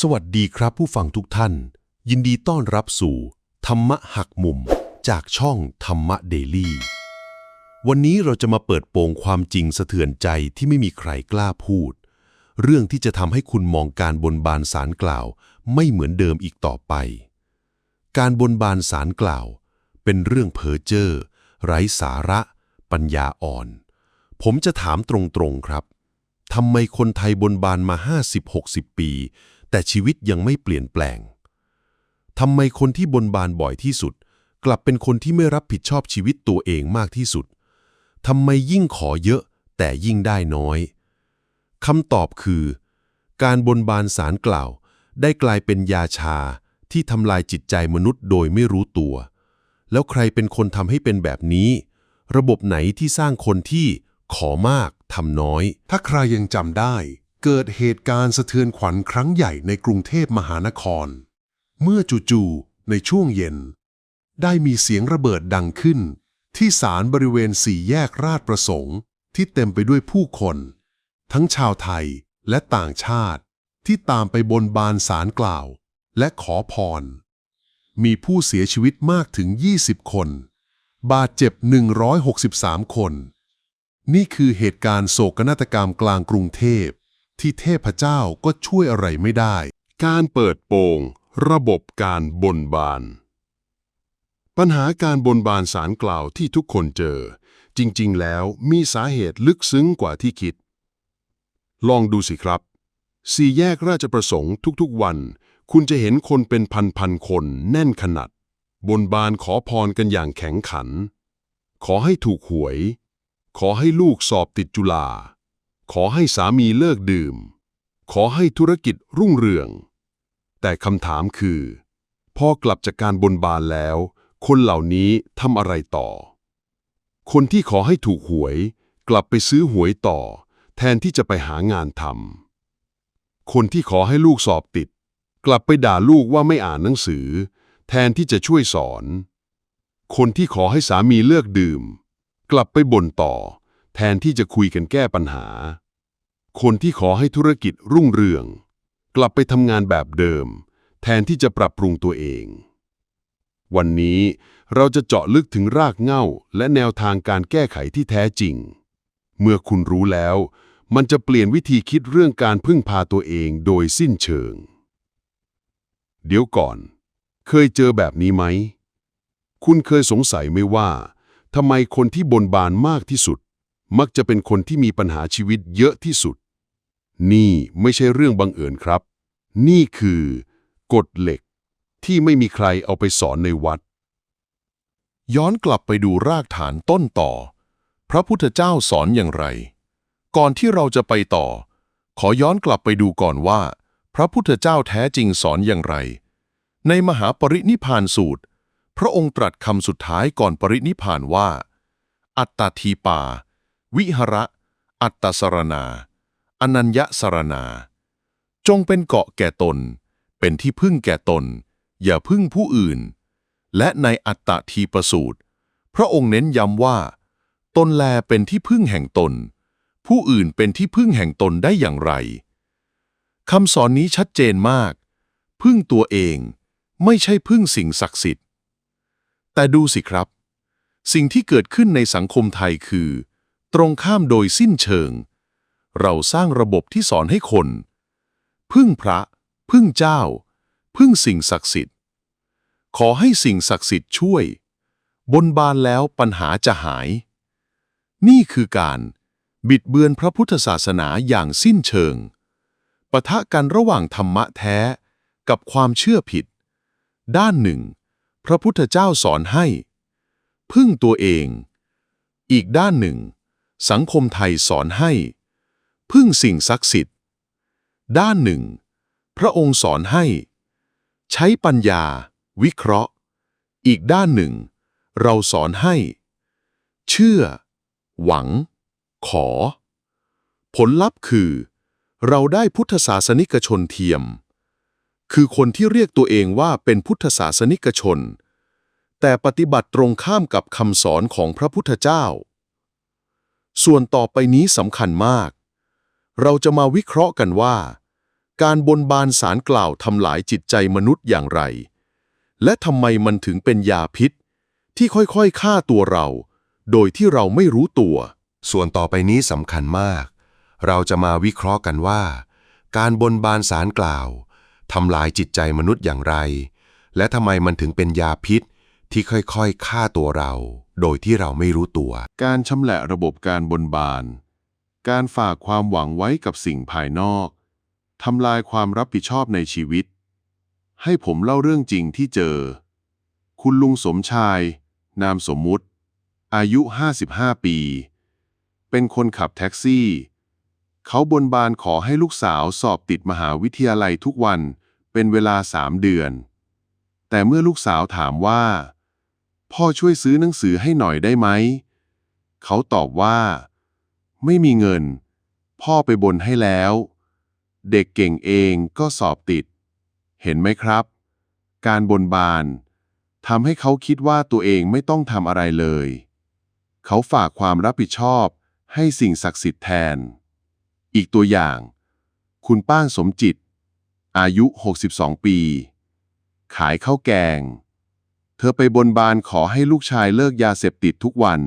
สวัสดีครับผู้ฟังทุกท่าน ยินดีต้อนรับสู่ ธรรมะหักมุม จากช่องธรรมะเดลี่ วันนี้เราจะมาเปิดโปงความจริงสะเทือนใจที่ไม่มีใครกล้าพูด เรื่องที่จะทำให้คุณมองการบนบานสารกล่าว ไม่เหมือนเดิมอีกต่อไป การบนบานสารกล่าว เป็นเรื่องเพ้อเจ้อไร้สาระ ปัญญาอ่อน ผมจะถามตรงๆครับทำไมคนไทยบนบานมา 50-60 ปี แต่ชีวิตยังไม่เปลี่ยนแปลงทำไมคนที่บนบานบ่อยที่สุด กลับเป็นคนที่ไม่รับผิดชอบชีวิตตัวเองมากที่สุดทำไมยิ่งขอเยอะ แต่ยิ่งได้น้อยคำตอบคือ การบนบานสารกล่าว ได้กลายเป็นยาชาที่ทำลายจิตใจมนุษย์โดยไม่รู้ตัว แล้วใครเป็นคนทำให้เป็นแบบนี้ ระบบไหนที่สร้างคนที่ขอมากทำน้อย ถ้าใครยังจำได้ เกิดเหตุการณ์สะเทือนขวัญครั้งใหญ่ในกรุงเทพมหานคร เมื่อจู่ๆในช่วงเย็น ได้มีเสียงระเบิดดังขึ้น ที่ศาลบริเวณสี่แยกราชประสงค์ ที่เต็มไปด้วยผู้คน ทั้งชาวไทยและต่างชาติ ที่ตามไปบนบานสารกล่าว และขอพร มีผู้เสียชีวิตมากถึง 20 คน บาดเจ็บ 163 คน นี่คือเหตุการณ์โศกนาฏกรรมกลางกรุงเทพ ที่เทพเจ้าก็ช่วยอะไรไม่ได้ การเปิดโปงระบบการบนบาน ปัญหาการบนบานสารกล่าวที่ทุกคนเจอ จริงๆ แล้วมีสาเหตุลึกซึ้งกว่าที่คิด ลองดูสิครับ สี่แยกราชประสงค์ทุกๆวัน คุณจะเห็นคนเป็นพันๆคนแน่นขนาด บนบานขอพรกันอย่างแข็งขัน ขอให้ถูกหวย ขอให้ลูกสอบติดจุฬา ขอให้สามีเลิกดื่ม ขอให้ธุรกิจรุ่งเรือง แต่คำถามคือ พอกลับจากการบนบานแล้ว คนเหล่านี้ทำอะไรต่อ คนที่ขอให้ถูกหวย กลับไปซื้อหวยต่อ แทนที่จะไปหางานทำคนที่ขอให้ลูกสอบติด กลับไปด่าลูกว่าไม่อ่านหนังสือ แทนที่จะช่วยสอน คนที่ขอให้สามีเลิกดื่ม กลับไปบ่นต่อแทนที่จะคุยกันแก้ปัญหา คนที่ขอให้ธุรกิจรุ่งเรือง กลับไปทำงานแบบเดิม แทนที่จะปรับปรุงตัวเอง วันนี้เราจะเจาะลึกถึงรากเหง้าและแนวทางการแก้ไขที่แท้จริง เมื่อคุณรู้แล้ว มันจะเปลี่ยนวิธีคิดเรื่องการพึ่งพาตัวเองโดยสิ้นเชิง เดี๋ยวก่อน เคยเจอแบบนี้ไหม คุณเคยสงสัยไหมว่าทำไมคนที่บนบานมากที่สุด มักจะเป็นคนที่มีปัญหาชีวิตเยอะที่สุด นี่ไม่ใช่เรื่องบังเอิญครับ นี่คือกฎเหล็กที่ไม่มีใครเอาไปสอนในวัด ย้อนกลับไปดูรากฐานต้นต่อ พระพุทธเจ้าสอนอย่างไร ก่อนที่เราจะไปต่อ ขอย้อนกลับไปดูก่อนว่า พระพุทธเจ้าแท้จริงสอนอย่างไร ในมหาปรินิพานสูตร พระองค์ตรัสคำสุดท้ายก่อนปรินิพานว่า อัตตาทีปา วิหระ อัตตสรณา อนัญญสารณา จงเป็นเกาะแก่ตน เป็นที่พึ่งแก่ตน อย่าพึ่งผู้อื่น และในอัตตทีประสูตร พระองค์เน้นย้ำว่า ตนแลเป็นที่พึ่งแห่งตน ผู้อื่นเป็นที่พึ่งแห่งตนได้อย่างไรคำสอนนี้ชัดเจนมาก พึ่งตัวเองไม่ใช่พึ่งสิ่งศักดิ์สิทธิ์ แต่ดูสิครับ สิ่งที่เกิดขึ้นในสังคมไทยคือ ตรงข้ามโดยสิ้นเชิง เราสร้างระบบที่สอนให้คน พึ่งพระ พึ่งเจ้า พึ่งสิ่งศักดิ์สิทธิ์ ขอให้สิ่งศักดิ์สิทธิ์ช่วย บนบานแล้วปัญหาจะหาย นี่คือการบิดเบือนพระพุทธศาสนาอย่างสิ้นเชิง ปะทะกันระหว่างธรรมะแท้กับความเชื่อผิด ด้านหนึ่ง พระพุทธเจ้าสอนให้ พึ่งตัวเอง อีกด้านหนึ่ง สังคมไทยสอนให้ พึ่งสิ่งศักดิ์สิทธิ์ ด้านหนึ่ง พระองค์สอนให้ ใช้ปัญญา วิเคราะห์ อีกด้านหนึ่ง เราสอนให้ เชื่อ หวัง ขอ ผลลัพธ์คือ เราได้พุทธศาสนิกชนเทียม คือคนที่เรียกตัวเองว่าเป็นพุทธศาสนิกชน แต่ปฏิบัติตรงข้ามกับคำสอนของพระพุทธเจ้า ส่วนต่อไปนี้สำคัญมาก เราจะมาวิเคราะห์กันว่า การบนบานสารกล่าวทำลายจิตใจมนุษย์อย่างไร และทำไมมันถึงเป็นยาพิษ ที่ค่อยๆฆ่าตัวเรา โดยที่เราไม่รู้ตัว ส่วนต่อไปนี้สำคัญมาก เราจะมาวิเคราะห์กันว่า การบนบานสารกล่าวทำลายจิตใจมนุษย์อย่างไร และทำไมมันถึงเป็นยาพิษที่ค่อยๆฆ่าตัวเรา โดยที่เราไม่รู้ตัว การชำแหละระบบการบนบาน การฝากความหวังไว้กับสิ่งภายนอกทำลายความรับผิดชอบในชีวิต ให้ผมเล่าเรื่องจริงที่เจอ คุณลุงสมชาย นามสมมุติ อายุ 55 ปี เป็นคนขับแท็กซี่ เขาบนบานขอให้ลูกสาวสอบติดมหาวิทยาลัยทุกวันเป็นเวลาสามเดือน แต่เมื่อลูกสาวถามว่า พ่อช่วยซื้อหนังสือให้หน่อยได้ไหม เขาตอบว่า ไม่มีเงิน พ่อไปบนให้แล้ว เด็กเก่งเองก็สอบติด เห็นไหมครับ การบนบานทำให้เขาคิดว่าตัวเองไม่ต้องทำอะไรเลย เขาฝากความรับผิดชอบให้สิ่งศักดิ์สิทธิ์แทน อีกตัวอย่าง คุณป้างสมจิต อายุ 62 ปี ขายข้าวแกง เธอไปบนบานขอให้ลูกชายเลิกยาเสพติดทุกวัน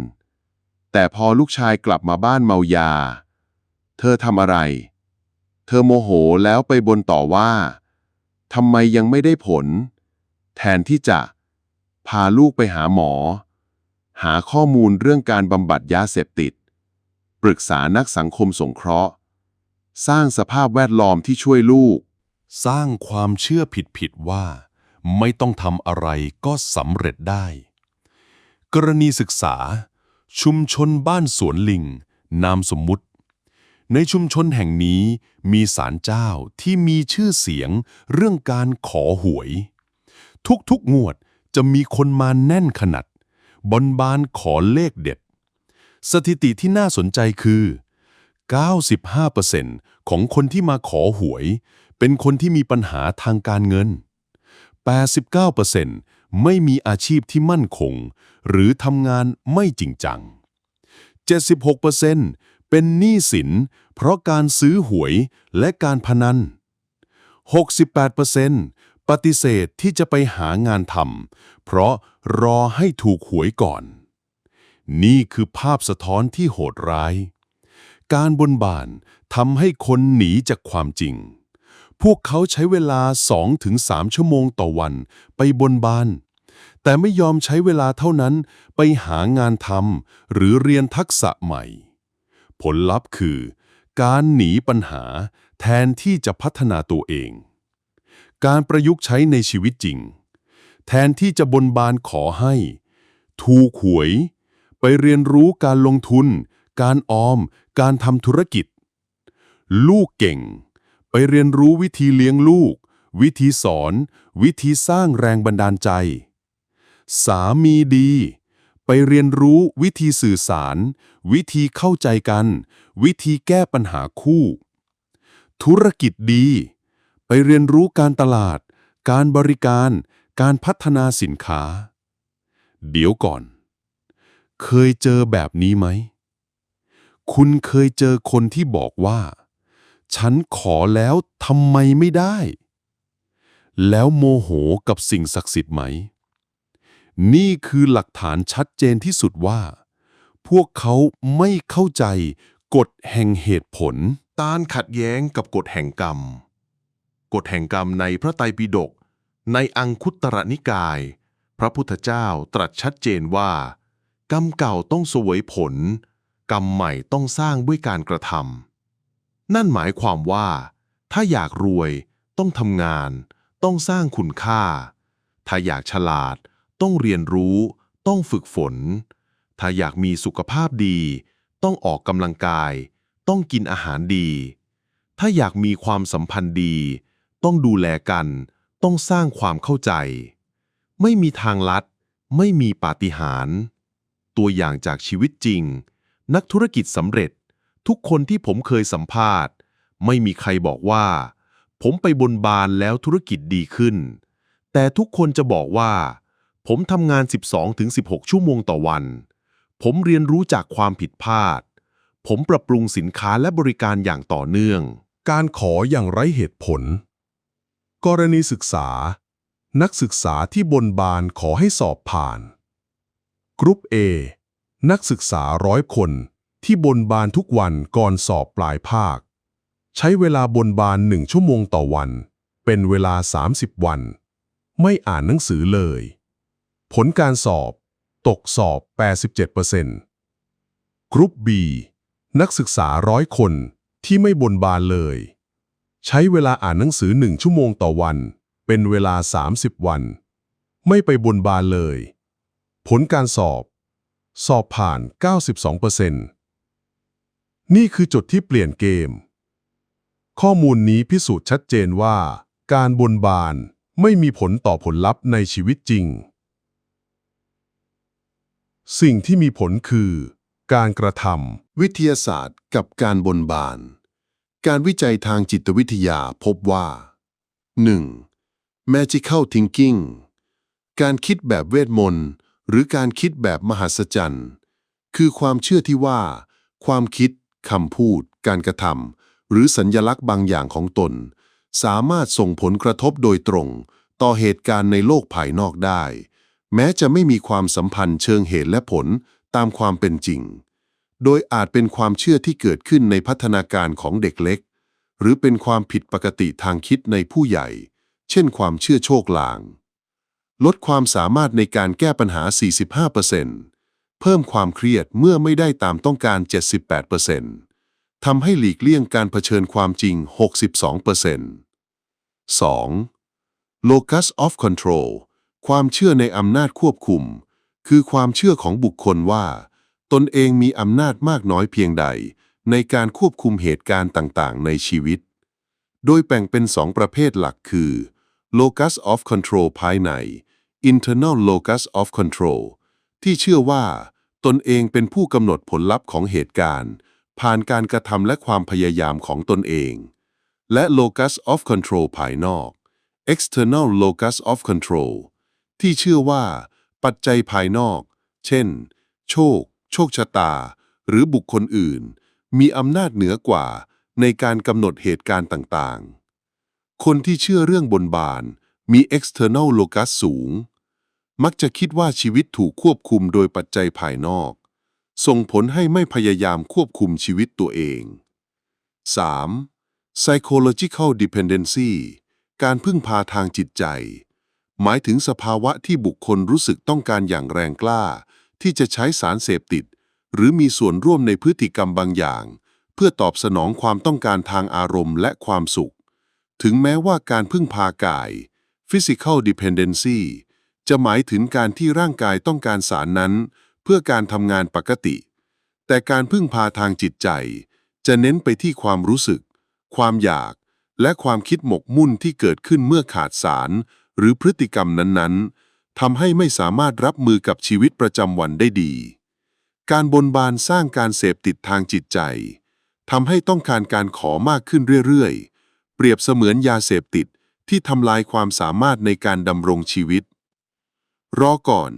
แต่พอลูกชายกลับมาบ้านเมายา เธอทำอะไร เธอโมโหแล้วไปบนต่อว่าทำไมยังไม่ได้ผล แทนที่จะ พาลูกไปหาหมอ หาข้อมูลเรื่องการบำบัดยาเสพติด ปรึกษานักสังคมสงเคราะห์ สร้างสภาพแวดล้อมที่ช่วยลูก สร้างความเชื่อผิดๆว่า ไม่ต้องทำอะไรก็สำเร็จได้ กรณีศึกษา ชุมชนบ้านสวนลิง นามสมมุติ ในชุมชนแห่งนี้มีศาลเจ้าที่มีชื่อเสียงเรื่องการขอหวย ทุกๆงวดจะมีคนมาแน่นขนาดบนบานขอเลขเด็ด สถิติที่น่าสนใจคือ 95%ของคนที่มาขอหวย เป็นคนที่มีปัญหาทางการเงิน 89% ไม่มีอาชีพที่มั่นคง หรือทำงานไม่จริงจัง 76%เป็นหนี้สิน เพราะการซื้อหวยและการพนัน 68%ปฏิเสธที่จะไปหางานทำเพราะรอให้ถูกหวยก่อน นี่คือภาพสะท้อนที่โหดร้าย การบนบานทำให้คนหนีจากความจริง พวกเขาใช้เวลา 2-3 ชั่วโมงต่อวัน ไปบนบาน แต่ไม่ยอมใช้เวลาเท่านั้นไปหางานทำหรือเรียนทักษะใหม่ ผลลัพธ์คือ การหนีปัญหาแทนที่จะพัฒนาตัวเอง การประยุกต์ใช้ในชีวิตจริง แทนที่จะบนบานขอให้ ถูกหวย ไปเรียนรู้การลงทุน การออม การทำธุรกิจ ลูกเก่ง เรียนรู้วิธีเลี้ยงลูก วิธีสอน วิธีสร้างแรงบันดาลใจ สามีดี ไปเรียนรู้วิธีสื่อสาร วิธีเข้าใจกัน วิธีแก้ปัญหาคู่ ธุรกิจดี ไปเรียนรู้การตลาด การบริการ การพัฒนาสินค้า เดี๋ยวก่อน เคยเจอแบบนี้ไหม คุณเคยเจอคนที่บอกว่า ฉันขอแล้วทำไมไม่ได้ แล้วโมโหกับสิ่งศักดิ์สิทธิ์ไหม นี่คือหลักฐานชัดเจนที่สุดว่า พวกเขาไม่เข้าใจกฎแห่งเหตุผล ต้านขัดแย้งกับกฎแห่งกรรม กฎแห่งกรรมในพระไตรปิฎกในอังคุตรนิกาย พระพุทธเจ้าตรัสชัดเจนว่า กรรมเก่าต้องสวยผล กรรมใหม่ต้องสร้างด้วยการกระทำ นั่นหมายความว่า ถ้าอยากรวยต้องทำงาน ต้องสร้างคุณค่า ถ้าอยากฉลาด ต้องเรียนรู้ ต้องฝึกฝน ถ้าอยากมีสุขภาพดี ต้องออกกำลังกาย ต้องกินอาหารดี ถ้าอยากมีความสัมพันธ์ดี ต้องดูแลกัน ต้องสร้างความเข้าใจ ไม่มีทางลัด ไม่มีปาฏิหาริย์ตัวอย่างจากชีวิตจริง นักธุรกิจสำเร็จ ทุกคนที่ผมเคยสัมภาษณ์ ไม่มีใครบอกว่า ผมไปบนบานแล้วธุรกิจดีขึ้น แต่ทุกคนจะบอกว่า ผมทำงาน 12-16 ชั่วโมงต่อวัน ผมเรียนรู้จากความผิดพลาด ผมปรับปรุงสินค้าและบริการอย่างต่อเนื่อง การขออย่างไร้เหตุผล กรณีศึกษา นักศึกษาที่บนบานขอให้สอบผ่าน กรุ๊ป A นักศึกษาร้อยคน ที่บนบานทุกวันก่อนสอบปลายภาค ใช้เวลาบนบานหนึ่งชั่วโมงต่อวัน เป็นเวลา 30 วัน ไม่อ่านหนังสือเลย ผลการสอบ ตกสอบ 87%กรุ๊ป B นักศึกษาร้อยคนที่ไม่บนบานเลย ใช้เวลาอ่านหนังสือหนึ่งชั่วโมงต่อวัน เป็นเวลา 30 วัน ไม่ไปบนบานเลย ผลการสอบ สอบผ่าน 92% นี่คือจุดที่เปลี่ยนเกม ข้อมูลนี้พิสูจน์ชัดเจนว่า การบนบานไม่มีผลต่อผลลัพธ์ในชีวิตจริง สิ่งที่มีผลคือ การกระทำวิทยาศาสตร์กับการบนบาน การวิจัยทางจิตวิทยาพบว่า 1. Magical Thinking การคิดแบบเวทมนต์ หรือการคิดแบบมหัศจรรย์ คือความเชื่อที่ว่า ความคิด คำพูด การกระทำหรือสัญญลักษณ์บางอย่างของตน สามารถส่งผลกระทบโดยตรง ต่อเหตุการณ์ในโลกภายนอกได้ แม้จะไม่มีความสัมพันธ์เชิงเหตุและผลตามความเป็นจริง โดยอาจเป็นความเชื่อที่เกิดขึ้นในพัฒนาการของเด็กเล็ก หรือเป็นความผิดปกติทางคิดในผู้ใหญ่ เช่นความเชื่อโชคลาง ลดความสามารถในการแก้ปัญหา 45% เพิ่มความเครียดเมื่อไม่ได้ตามต้องการ 78%ทำให้หลีกเลี่ยงการเผชิญความจริง 62% 2. Locus of Control ความเชื่อในอำนาจควบคุม คือความเชื่อของบุคคลว่า ตนเองมีอำนาจมากน้อยเพียงใด ในการควบคุมเหตุการณ์ต่างๆ ในชีวิต โดยแบ่งเป็นสองประเภทหลักคือ locus of control ภายใน internal locus of control ที่เชื่อว่า ตนเองเป็นผู้กำหนดผลลัพธ์ของเหตุการณ์ ผ่านการกระทำและความพยายามของตนเอง และ locus of control ภายนอก external locus of control ที่เชื่อว่า ปัจจัยภายนอก เช่น โชค โชคชะตา หรือบุคคลอื่น มีอำนาจเหนือกว่าในการกำหนดเหตุการณ์ต่างๆ คนที่เชื่อเรื่องบนบานมี external locus สูง มักจะคิดว่าชีวิตถูกควบคุมโดยปัจจัยภายนอก ส่งผลให้ไม่พยายามควบคุมชีวิตตัวเอง 3. psychological dependency การพึ่งพาทางจิตใจ หมายถึงสภาวะที่บุคคลรู้สึกต้องการอย่างแรงกล้า ที่จะใช้สารเสพติด หรือมีส่วนร่วมในพฤติกรรมบางอย่าง เพื่อตอบสนองความต้องการทางอารมณ์และความสุข ถึงแม้ว่าการพึ่งพากาย physical dependency จะหมายถึงการที่ร่างกายต้องการสารนั้น เพื่อการทำงานปกติ แต่การพึ่งพาทางจิตใจ จะเน้นไปที่ความรู้สึก ความอยาก และความคิดหมกมุ่นที่เกิดขึ้นเมื่อขาดสาร หรือพฤติกรรมนั้นๆทำให้ไม่สามารถรับมือกับชีวิตประจำวันได้ดี การบนบานสร้างการเสพติดทางจิตใจทำให้ต้องการการขอมากขึ้นเรื่อยๆ เปรียบเสมือนยาเสพติดที่ทำลายความสามารถในการดำรงชีวิต รอก่อน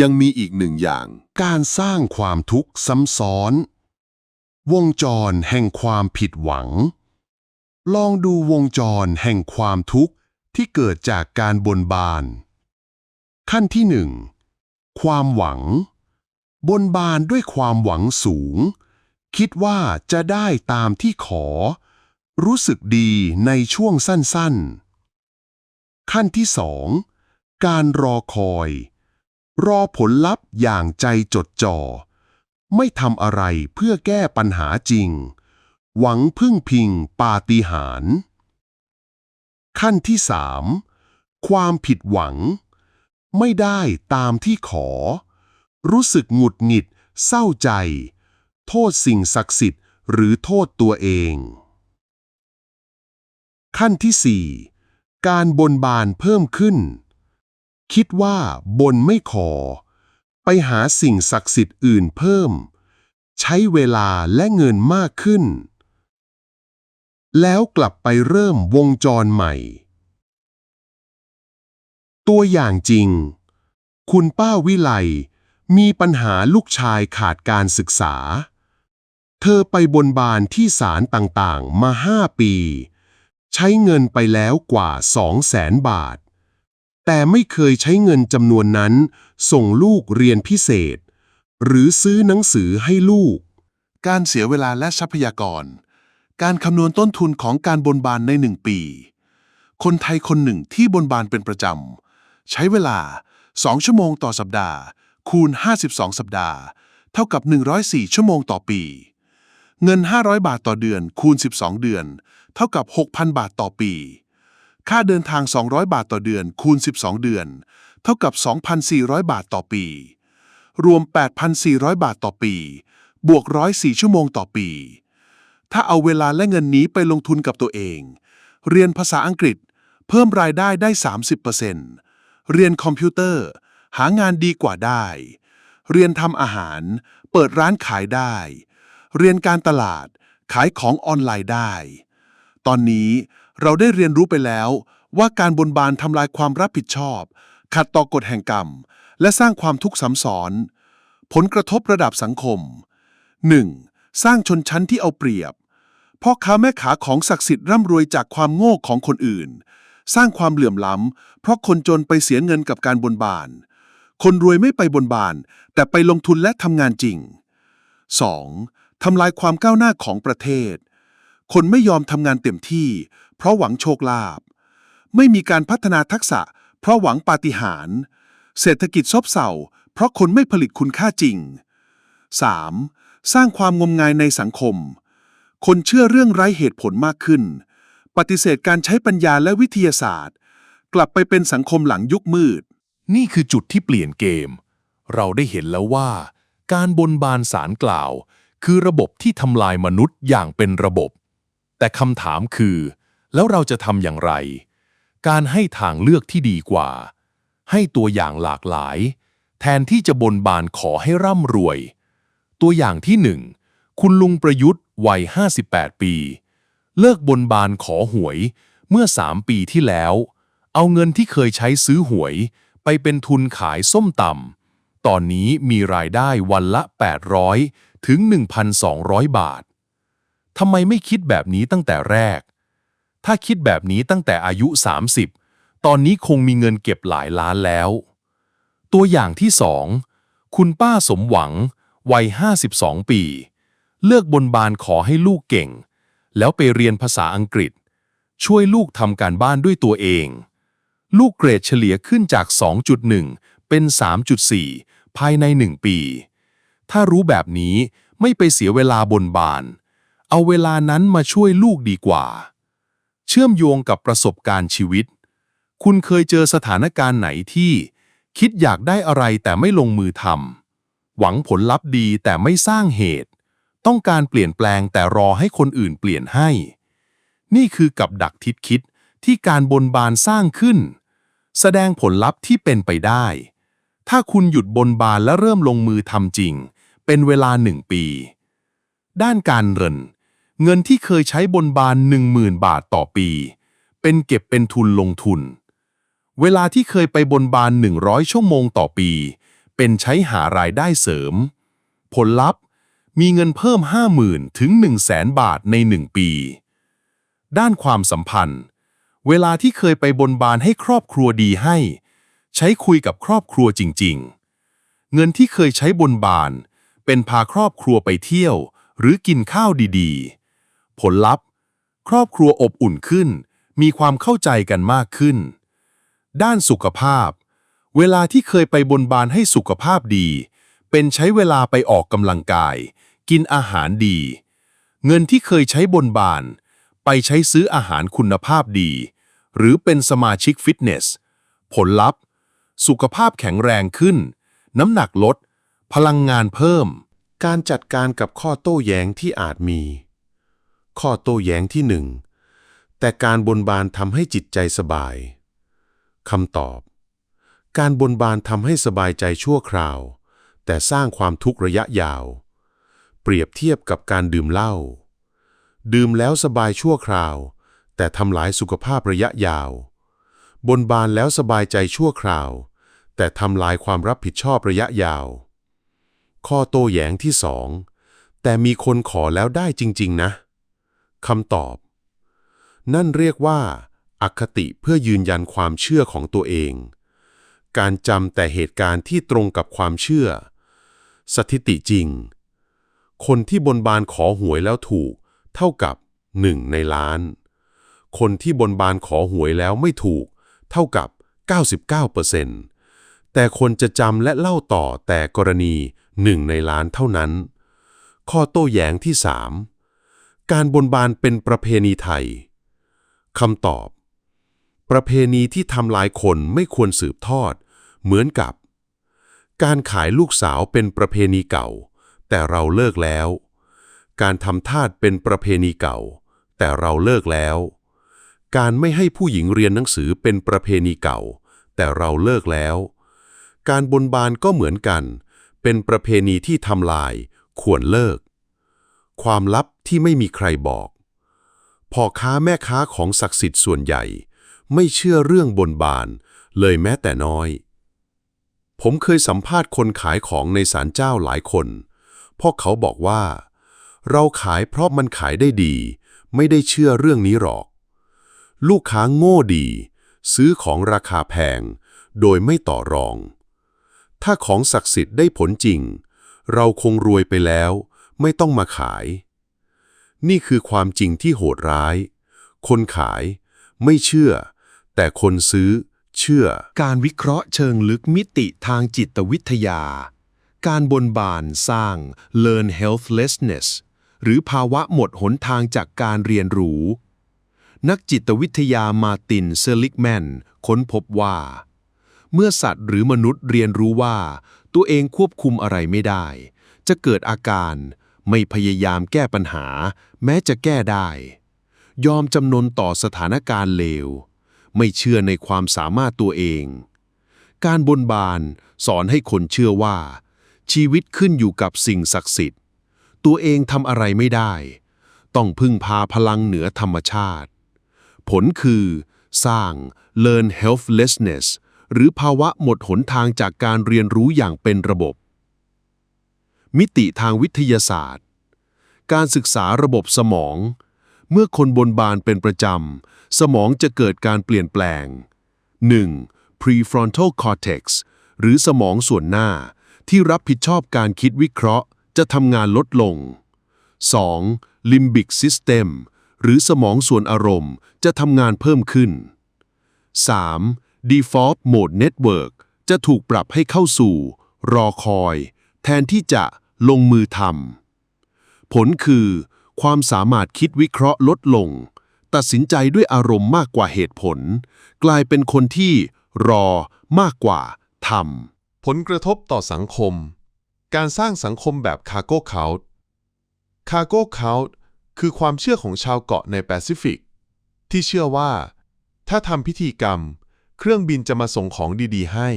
ยังมีอีกหนึ่งอย่าง การสร้างความทุกข์ซ้ำซ้อน วงจรแห่งความผิดหวัง ลองดูวงจรแห่งความทุกข์ที่เกิดจากการบนบาน ขั้นที่หนึ่งความหวัง บนบานด้วยความหวังสูง คิดว่าจะได้ตามที่ขอ รู้สึกดีในช่วงสั้นๆ ขั้นที่สอง การรอคอย รอผลลัพธ์อย่างใจจดจ่อ ไม่ทำอะไรเพื่อแก้ปัญหาจริง หวังพึ่งพิงปาฏิหาริย์ขั้นที่สามความผิดหวัง ไม่ได้ตามที่ขอ รู้สึกหงุดหงิด เศร้าใจ โทษสิ่งศักดิ์สิทธิ์หรือโทษตัวเอง ขั้นที่สี่การบนบานเพิ่มขึ้น คิดว่าบนไม่ขอ ไปหาสิ่งศักดิ์สิทธิ์อื่นเพิ่ม ใช้เวลาและเงินมากขึ้น แล้วกลับไปเริ่มวงจรใหม่ ตัวอย่างจริง คุณป้าวิไลมีปัญหาลูกชายขาดการศึกษา เธอไปบนบานที่ศาลต่างๆ มาห้าปี ใช้เงินไปแล้วกว่าสองแสนบาท แต่ไม่เคยใช้เงินจำนวนนั้น ส่งลูกเรียนพิเศษ หรือซื้อหนังสือให้ลูก การเสียเวลาและทรัพยากร การคำนวณต้นทุนของการบนบานในหนึ่งปี คนไทยคนหนึ่งที่บนบานเป็นประจำ ใช้เวลา 2 ชั่วโมงต่อสัปดาห์ คูณ 52 สัปดาห์ เท่ากับ 104 ชั่วโมงต่อปี เงิน 500 บาทต่อเดือน คูณ 12 เดือน เท่ากับ 6,000 บาทต่อปี ค่าเดินทาง 200 บาทต่อเดือน คูณ 12 เดือน เท่ากับ 2,400 บาทต่อปี รวม 8,400 บาทต่อปี บวก 104 ชั่วโมงต่อปี ถ้าเอาเวลาและเงินนี้ไปลงทุนกับตัวเอง เรียนภาษาอังกฤษ เพิ่มรายได้ได้ 30%เรียนคอมพิวเตอร์ หางานดีกว่าได้ เรียนทำอาหาร เปิดร้านขายได้ เรียนการตลาด ขายของออนไลน์ได้ ตอนนี้ เราได้เรียนรู้ไปแล้ว ว่าการบนบานทำลายความรับผิดชอบ ขัดต่อกฎแห่งกรรม และสร้างความทุกข์ซ้ำซ้อน ผลกระทบระดับสังคม 1. สร้างชนชั้นที่เอาเปรียบพ่อค้าแม่ขาของศักดิ์สิทธิ์ร่ำรวยจากความโง่ของคนอื่น สร้างความเหลื่อมล้ำ เพราะคนจนไปเสียเงินกับการบนบาน คนรวยไม่ไปบนบาน แต่ไปลงทุนและทำงานจริง 2. ทำลายความก้าวหน้าของประเทศ คนไม่ยอมทำงานเต็มที่ เพราะหวังโชคลาภไม่มีการพัฒนาทักษะ เพราะหวังปาฏิหาริย์เศรษฐกิจซบเซาเพราะคนไม่ผลิตคุณค่าจริง 3. สร้างความงมงายในสังคม คนเชื่อเรื่องไร้เหตุผลมากขึ้น ปฏิเสธการใช้ปัญญาและวิทยาศาสตร์ กลับไปเป็นสังคมหลังยุคมืด นี่คือจุดที่เปลี่ยนเกม เราได้เห็นแล้วว่า การบนบานสารกล่าว คือระบบที่ทำลายมนุษย์อย่างเป็นระบบ แต่คำถามคือ แล้วเราจะทำอย่างไร การให้ทางเลือกที่ดีกว่า ให้ตัวอย่างหลากหลาย แทนที่จะบนบานขอให้ร่ำรวย ตัวอย่างที่หนึ่งคุณลุงประยุทธ์วัย 58 ปี เลิกบนบานขอหวยเมื่อ 3 ปีที่แล้ว เอาเงินที่เคยใช้ซื้อหวย ไปเป็นทุนขายส้มตำตอนนี้มีรายได้วันละ 800 ถึง 1,200 บาททำไมไม่คิดแบบนี้ตั้งแต่แรก ถ้าคิดแบบนี้ตั้งแต่อายุ 30 ตอนนี้คงมีเงินเก็บหลายล้านแล้ว ตัวอย่างที่สองคุณป้าสมหวัง วัย 52 ปี เลือกบนบานขอให้ลูกเก่ง แล้วไปเรียนภาษาอังกฤษ ช่วยลูกทำการบ้านด้วยตัวเอง ลูกเกรดเฉลี่ยขึ้นจาก 2.1 เป็น 3.4 ภายใน 1 ปี ถ้ารู้แบบนี้ไม่ไปเสียเวลาบนบาน เอาเวลานั้นมาช่วยลูกดีกว่า เชื่อมโยงกับประสบการณ์ชีวิต คุณเคยเจอสถานการณ์ไหนที่ คิดอยากได้อะไรแต่ไม่ลงมือทำหวังผลลัพธ์ดีแต่ไม่สร้างเหตุ ต้องการเปลี่ยนแปลงแต่รอให้คนอื่นเปลี่ยนให้ นี่คือกับดักทิศคิดที่การบนบานสร้างขึ้น แสดงผลลัพธ์ที่เป็นไปได้ ถ้าคุณหยุดบนบานและเริ่มลงมือทำจริง เป็นเวลาหนึ่งปี ด้านการเงิน เงินที่เคยใช้บนบาน 10,000 บาทต่อปี เป็นเก็บเป็นทุนลงทุน เวลาที่เคยไปบนบาน 100 ชั่วโมงต่อปี เป็นใช้หารายได้เสริม ผลลัพธ์มีเงินเพิ่ม 50,000 ถึง 100,000 บาทใน 1 ปี ด้านความสัมพันธ์ เวลาที่เคยไปบนบานให้ครอบครัวดีให้ ใช้คุยกับครอบครัวจริง ๆ เงินที่เคยใช้บนบาน เป็นพาครอบครัวไปเที่ยว หรือกินข้าวดีๆ ผลลัพธ์ ครอบครัวอบอุ่นขึ้น มีความเข้าใจกันมากขึ้น ด้านสุขภาพ เวลาที่เคยไปบนบานให้สุขภาพดี เป็นใช้เวลาไปออกกำลังกาย กินอาหารดี เงินที่เคยใช้บนบาน ไปใช้ซื้ออาหารคุณภาพดี หรือเป็นสมาชิกฟิตเนส ผลลัพธ์ สุขภาพแข็งแรงขึ้น น้ำหนักลด พลังงานเพิ่มการจัดการกับข้อโต้แย้งที่อาจมี ข้อโต้แย้งที่หนึ่งแต่การบนบานทำให้จิตใจสบายคำตอบ การบนบานทำให้สบายใจชั่วคราว แต่สร้างความทุกข์ระยะยาว เปรียบเทียบกับการดื่มเหล้าดื่มแล้วสบายชั่วคราว แต่ทำลายสุขภาพระยะยาว บนบานแล้วสบายใจชั่วคราว แต่ทำลายความรับผิดชอบระยะยาว ข้อโต้แย้งที่สองแต่มีคนขอแล้วได้จริง ๆ นะ คำตอบ นั่นเรียกว่าอคติเพื่อยืนยันความเชื่อของตัวเอง การจำแต่เหตุการณ์ที่ตรงกับความเชื่อ สถิติจริง คนที่บนบานขอหวยแล้วถูก เท่ากับ 1 ในล้าน คนที่บนบานขอหวยแล้วไม่ถูก เท่ากับ 99%แต่คนจะจำและเล่าต่อแต่กรณี 1 ในล้านเท่านั้น ข้อโต้แย้งที่ 3 การบนบานเป็นประเพณีไทยคำตอบ ประเพณีที่ทำลายคนไม่ควรสืบทอด เหมือนกับ การขายลูกสาวเป็นประเพณีเก่า แต่เราเลิกแล้ว การทำทาสเป็นประเพณีเก่า แต่เราเลิกแล้ว การไม่ให้ผู้หญิงเรียนหนังสือเป็นประเพณีเก่า แต่เราเลิกแล้ว การบนบานก็เหมือนกัน เป็นประเพณีที่ทำลาย ควรเลิก ความลับที่ไม่มีใครบอกพ่อค้าแม่ค้าของศักดิ์สิทธิ์ส่วนใหญ่ ไม่เชื่อเรื่องบนบาน เลยแม้แต่น้อย ผมเคยสัมภาษณ์คนขายของในศาลเจ้าหลายคนพ่อเขาบอกว่า เราขายเพราะมันขายได้ดี ไม่ได้เชื่อเรื่องนี้หรอก ลูกค้าโง่ดี ซื้อของราคาแพง โดยไม่ต่อรอง ถ้าของศักดิ์สิทธิ์ได้ผลจริง เราคงรวยไปแล้ว ไม่ต้องมาขาย นี่คือความจริงที่โหดร้าย คนขายไม่เชื่อ แต่คนซื้อเชื่อ การวิเคราะห์เชิงลึกมิติทางจิตวิทยา การบนบานสร้าง learn healthlessness หรือภาวะหมดหนทางจากการเรียนรู้ นักจิตวิทยามาร์ตินเซลิกแมนค้นพบว่า เมื่อสัตว์หรือมนุษย์เรียนรู้ว่า ตัวเองควบคุมอะไรไม่ได้ จะเกิดอาการ ไม่พยายามแก้ปัญหา แม้จะแก้ได้ ยอมจำนนต่อสถานการณ์เลว ไม่เชื่อในความสามารถตัวเอง การบนบานสอนให้คนเชื่อว่า ชีวิตขึ้นอยู่กับสิ่งศักดิ์สิทธิ์ ตัวเองทำอะไรไม่ได้ ต้องพึ่งพาพลังเหนือธรรมชาติ ผลคือ สร้าง learn helplessness หรือภาวะหมดหนทางจากการเรียนรู้อย่างเป็นระบบ มิติทางวิทยาศาสตร์ การศึกษาระบบสมอง เมื่อคนบนบานเป็นประจำ สมองจะเกิดการเปลี่ยนแปลง 1. prefrontal cortex หรือสมองส่วนหน้า ที่รับผิดชอบการคิดวิเคราะห์ จะทำงานลดลง 2. limbic system หรือสมองส่วนอารมณ์จะทำงานเพิ่มขึ้น 3. default mode network จะถูกปรับให้เข้าสู่ รอคอย แทนที่จะ ลงมือทำผลคือ ความสามารถคิดวิเคราะห์ลดลง ตัดสินใจด้วยอารมณ์มากกว่าเหตุผล กลายเป็นคนที่รอมากกว่าทำผลกระทบต่อสังคม การสร้างสังคมแบบคารโก้เคาท์คารโก้เคาท์คือความเชื่อของชาวเกาะในแปซิฟิก ที่เชื่อว่า ถ้าทำพิธีกรรม เครื่องบินจะมาส่งของดีๆให้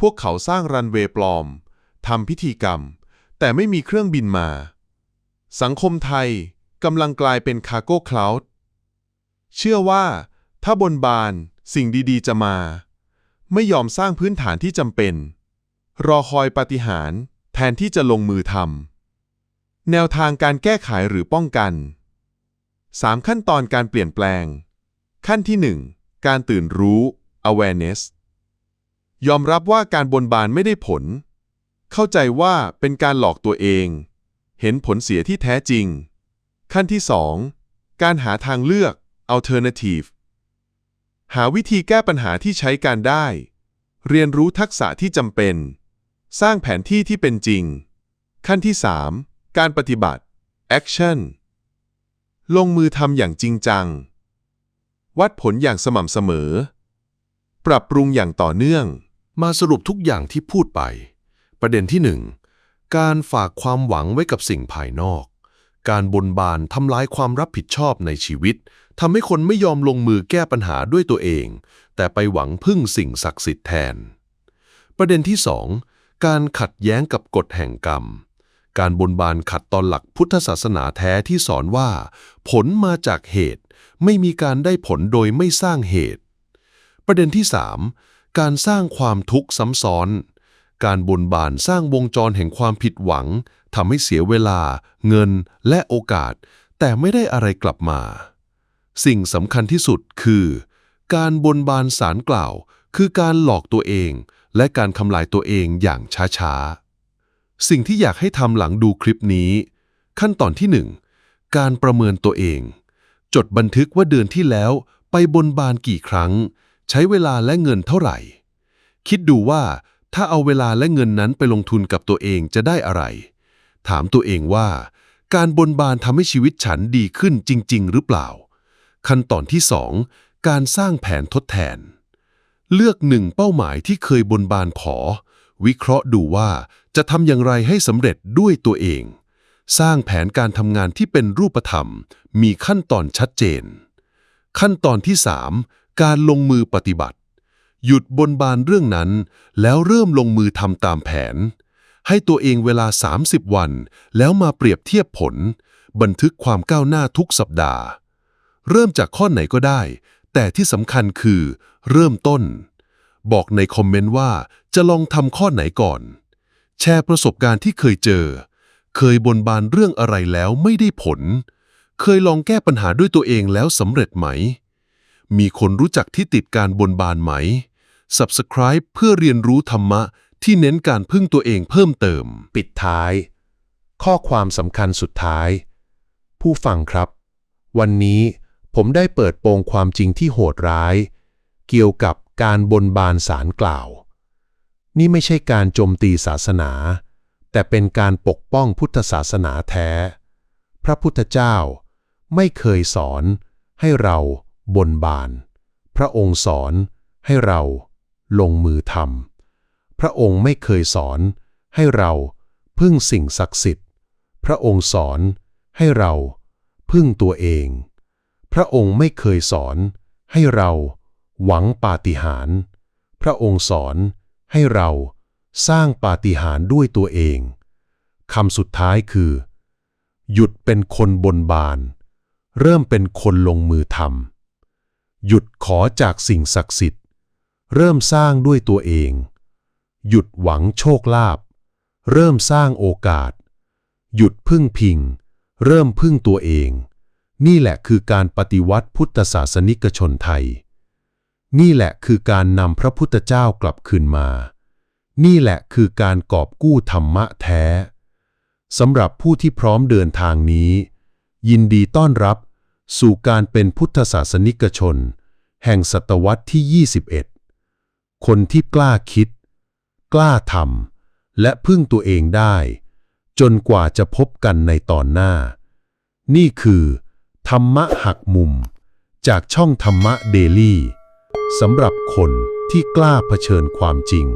พวกเขาสร้างรันเวย์ปลอมทำพิธีกรรม แต่ไม่มีเครื่องบินมา สังคมไทยกำลังกลายเป็นคาร์โก้คลาวด์เชื่อว่า ถ้าบนบานสิ่งดีๆ จะมา ไม่ยอมสร้างพื้นฐานที่จำเป็น รอคอยปาฏิหาริย์แทนที่จะลงมือทำแนวทางการแก้ไขหรือป้องกัน 3 ขั้นตอนการเปลี่ยนแปลง ขั้นที่ 1 การตื่นรู้ awareness ยอมรับว่าการบนบานไม่ได้ผล เข้าใจว่าเป็นการหลอกตัวเอง เห็นผลเสียที่แท้จริง ขั้นที่ 2 การหาทางเลือก alternative หาวิธีแก้ปัญหาที่ใช้การได้ เรียนรู้ทักษะที่จำเป็น สร้างแผนที่ที่เป็นจริง ขั้นที่ 3 การปฏิบัติ action ลงมือทำอย่างจริงจัง วัดผลอย่างสม่ำเสมอ ปรับปรุงอย่างต่อเนื่อง มาสรุปทุกอย่างที่พูดไป ประเด็นที่หนึ่งการฝากความหวังไว้กับสิ่งภายนอก การบนบานทำลายความรับผิดชอบในชีวิตทำให้คนไม่ยอมลงมือแก้ปัญหาด้วยตัวเอง แต่ไปหวังพึ่งสิ่งศักดิ์สิทธิ์แทน ประเด็นที่สองการขัดแย้งกับกฎแห่งกรรม การบนบานขัดตอนหลักพุทธศาสนาแท้ที่สอนว่า ผลมาจากเหตุ ไม่มีการได้ผลโดยไม่สร้างเหตุ ประเด็นที่ 3 การสร้างความทุกข์ซ้ำซ้อน การบนบานสร้างวงจรแห่งความผิดหวังทำให้เสียเวลา เงินและโอกาส แต่ไม่ได้อะไรกลับมา สิ่งสำคัญที่สุดคือ การบนบานสารกล่าว คือการหลอกตัวเอง และการทำลายตัวเองอย่างช้าๆ สิ่งที่อยากให้ทำหลังดูคลิปนี้ ขั้นตอนที่หนึ่งการประเมินตัวเอง จดบันทึกว่าเดือนที่แล้วไปบนบานกี่ครั้ง ใช้เวลาและเงินเท่าไหร่ คิดดูว่า ถ้าเอาเวลาและเงินนั้นไปลงทุนกับตัวเองจะได้อะไร ถามตัวเองว่า การบนบานทำให้ชีวิตฉันดีขึ้นจริง ๆ หรือเปล่า ขั้นตอนที่สองการสร้างแผนทดแทน เลือกหนึ่งเป้าหมายที่เคยบนบานขอ วิเคราะห์ดูว่าจะทำอย่างไรให้สำเร็จด้วยตัวเอง สร้างแผนการทำงานที่เป็นรูปธรรม มีขั้นตอนชัดเจน ขั้นตอนที่ 3 การลงมือปฏิบัติ หยุดบนบานเรื่องนั้น แล้วเริ่มลงมือทำตามแผน ให้ตัวเองเวลา 30 วัน แล้วมาเปรียบเทียบผล บันทึกความก้าวหน้าทุกสัปดาห์ เริ่มจากข้อไหนก็ได้ แต่ที่สำคัญคือ เริ่มต้น บอกในคอมเมนต์ว่าจะลองทำข้อไหนก่อน แชร์ประสบการณ์ที่เคยเจอ เคยบนบานเรื่องอะไรแล้วไม่ได้ผล เคยลองแก้ปัญหาด้วยตัวเองแล้วสำเร็จไหม มีคนรู้จักที่ติดการบนบานไหม Subscribe เพื่อเรียนรู้ธรรมะที่เน้นการพึ่งตัวเองเพิ่มเติม ปิดท้าย ข้อความสำคัญสุดท้าย ผู้ฟังครับ วันนี้ผมได้เปิดโปงความจริงที่โหดร้าย เกี่ยวกับการบนบานสารกล่าว นี่ไม่ใช่การโจมตีศาสนา แต่เป็นการปกป้องพุทธศาสนาแท้ พระพุทธเจ้าไม่เคยสอนให้เราบนบาน พระองค์สอนให้เรา ลงมือทำพระองค์ไม่เคยสอนให้เราพึ่งสิ่งศักดิ์สิทธิ์ พระองค์สอนให้เราพึ่งตัวเอง พระองค์ไม่เคยสอนให้เราหวังปาฏิหาริย์พระองค์สอนให้เราสร้างปาฏิหาริย์ด้วยตัวเองคำสุดท้ายคือ หยุดเป็นคนบนบาน เริ่มเป็นคนลงมือทำหยุดขอจากสิ่งศักดิ์สิทธิ์ เริ่มสร้างด้วยตัวเอง หยุดหวังโชคลาภเริ่มสร้างโอกาส หยุดพึ่งพิง เริ่มพึ่งตัวเอง นี่แหละคือการปฏิวัติพุทธศาสนิกชนไทย นี่แหละคือการนำพระพุทธเจ้ากลับคืนมา นี่แหละคือการกอบกู้ธรรมะแท้สำหรับผู้ที่พร้อมเดินทางนี้ ยินดีต้อนรับสู่การเป็นพุทธศาสนิกชน แห่งศตวรรษที่ 21 คนที่กล้าคิด กล้าทำและพึ่งตัวเองได้ จนกว่าจะพบกันในตอนหน้า นี่คือ ธรรมะหักมุม จากช่องธรรมะเดลี่สำหรับคนที่กล้าเผชิญความจริง